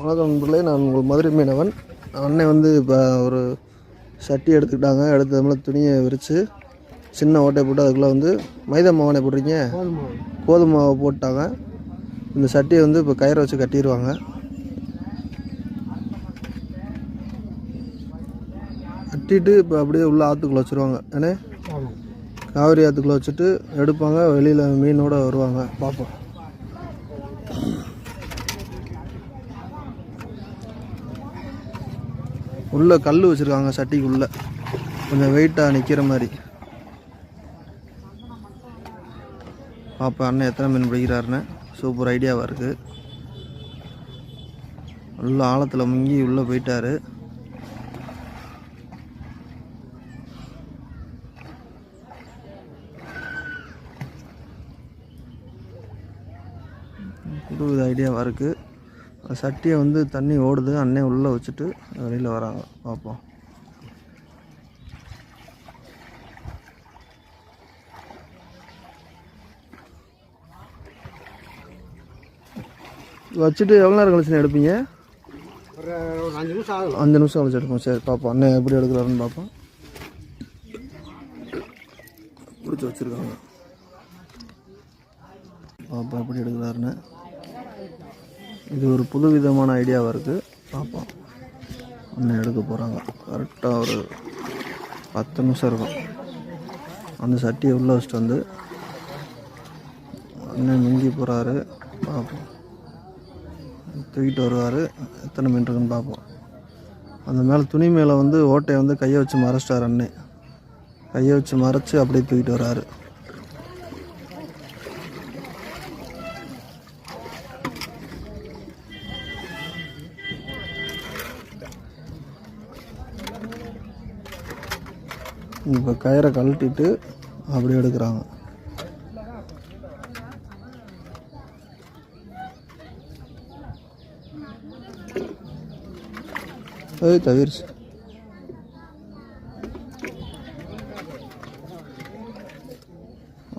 வணக்கம் நண்பர்களே நான் உங்கள் மதுரை மீனவன். அண்ணன் வந்து இப்போ ஒரு சட்டி எடுத்துக்கிட்டாங்க. எடுத்து மேலே துணியை விரித்து சின்ன ஓட்டை போட்டு அதுக்குள்ளே வந்து மைதா மாவானே போட்டிருக்கீங்க? கோதுமை மாவை. போட்டாங்க. இந்த சட்டியை வந்து இப்போ கயிறை வச்சு கட்டிடுவாங்க கட்டிட்டு இப்போ அப்படியே உள்ள ஆற்றுக்குள்ளே வச்சுருவாங்க. ஏன்னா காவிரி ஆற்றுக்குள்ளே வச்சுட்டு எடுப்பாங்க. வெளியில் மீனோட வருவாங்க. பார்ப்போம் உள்ளே கல் வச்சுருக்காங்க சட்டிக்குள்ளே. கொஞ்சம் வெயிட்டாக நிற்கிற மாதிரி. பாப்பா அண்ணன் எத்தனை மீன் பிடிக்கிறாருன்னு. சூப்பர் ஐடியாவாக இருக்குது உள்ள ஆழத்தில் முங்கி உள்ளே போயிட்டாரு. புது இது ஐடியாவாக இருக்குது சட்டியை வந்து தண்ணி ஓடுது. அண்ணே உள்ளே வச்சுட்டு வெளியில் வராங்க. பார்ப்போம். வச்சுட்டு எவ்வளோ நேரம் கழிச்சு எடுப்பீங்க? அஞ்சு நிமிஷம் அஞ்சு நிமிஷம் கழிச்சு எடுப்போம். சரி பார்ப்போம். அண்ணன் எப்படி எடுக்கிறாருன்னு பார்ப்போம். பிடிச்சி வச்சுருக்காங்க. பார்ப்போம் எப்படி எடுக்கிறாருன்னு. இது ஒரு புது விதமான ஐடியாவாக இருக்குது பார்ப்போம் ஒன்று எடுக்க போகிறாங்க கரெக்டாக ஒரு பத்து நிமிஷம் இருக்கும். அந்த சட்டியை உள்ளே வச்சுட்டு வந்து அண்ணன் மிங்கி போகிறாரு பார்ப்போம் தூக்கிட்டு வருவார். எத்தனை மீன் இருக்குன்னு பார்ப்போம் அந்த மேலே துணி மேலே வந்து ஓட்டையை வந்து கையை வச்சு மறைச்சிட்டார் அண்ணே. கையை வச்சு மறைச்சு அப்படியே தூக்கிட்டு வர்றாரு இப்போ கயிறை கழட்டிட்டு அப்படியே எடுக்கிறாங்க. ஏய் தவிர்ச்சு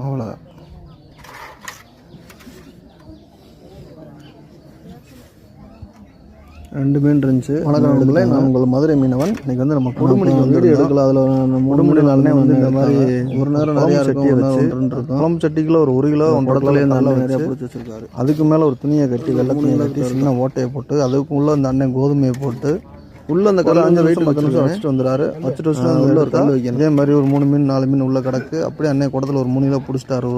அவ்வளோதான் ரெண்டு மீன் இருந்துச்சு. வணக்கம் நண்பர்களே நான் உங்கள் மதுரை மீனவன். இன்னைக்கு வந்து நம்ம கொடுமுடிக்கு வந்து எடுக்கல அதில் கொடுமுடியில் அண்ணே வந்து இந்த மாதிரி ஒரு நேரம் நிறைய சட்டி வச்சு குழம்பு சட்டிக்குள்ள ஒரு ஒரு கிலோ ஒன்றரை கிலோ நல்லா நிறைய பிடிச்சி வச்சிருக்காரு. அதுக்கு மேலே ஒரு துணியை கட்டி வெள்ளை துணியை கட்டி சின்ன ஓட்டையை போட்டு அதுக்கு உள்ள அந்த அண்ணன் கோதுமையை போட்டு உள்ள அந்த கல் அஞ்சு வெயிட் பத்து நிமிஷம் வச்சுட்டு வந்துறாரு வச்சுட்டு வச்சுட்டு உள்ள ஒரு கல் வைக்கணும். இதே மாதிரி ஒரு மூணு மீன் நாலு மீன் உள்ள கிடக்கு. அப்படியே அண்ணன் குடத்துல ஒரு மூணு கிலோ பிடிச்சிட்டாரு.